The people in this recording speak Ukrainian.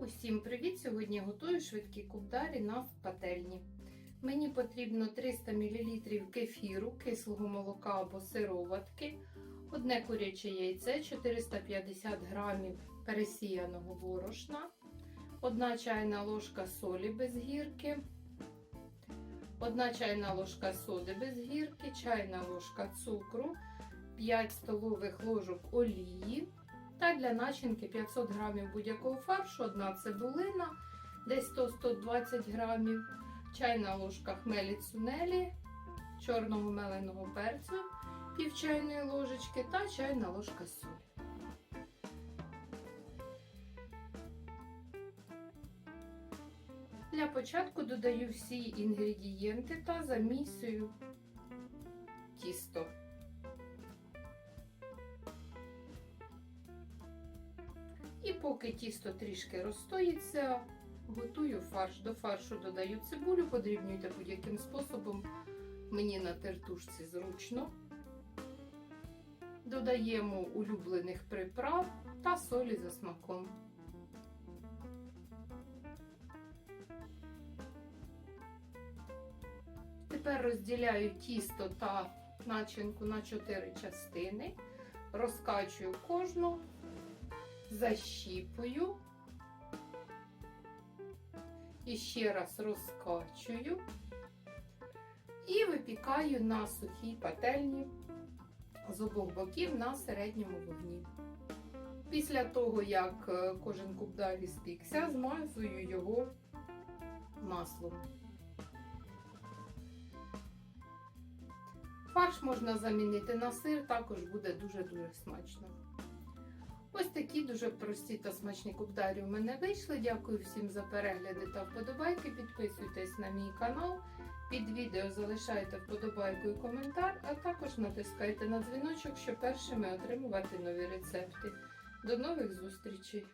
Усім привіт! Сьогодні готую швидкі кубдарі на пательні. Мені потрібно 300 мл кефіру, кислого молока або сироватки, одне куряче яйце, 450 г пересіяного борошна, 1 чайна ложка солі без гірки, 1 чайна ложка соди без гірки, чайна ложка цукру, 5 столових ложок олії. Та для начинки 500 грамів будь-якого фаршу, одна цибулина, десь 100-120 грамів, чайна ложка хмелі цунелі, чорного меленого перцю, пів чайної ложечки та чайна ложка солі. Для початку додаю всі інгредієнти та замісую тісто. Поки тісто трішки розстоїться, готую фарш. До фаршу додаю цибулю, подрібнюйте будь-яким способом. Мені на тертушці зручно. Додаємо улюблених приправ та солі за смаком. Тепер розділяю тісто та начинку на 4 частини, розкачую кожну защіпую і ще раз розкачую і випікаю на сухій пательні з обох боків на середньому вогні. Після того, як кожен куб далі спікся, змазую його маслом. Фарш можна замінити на сир, також буде дуже-дуже смачно. Ось такі дуже прості та смачні кубдарі у мене вийшли. Дякую всім за перегляди та вподобайки. Підписуйтесь на мій канал. Під відео залишайте вподобайку і коментар, а також натискайте на дзвіночок, щоб першими отримувати нові рецепти. До нових зустрічей!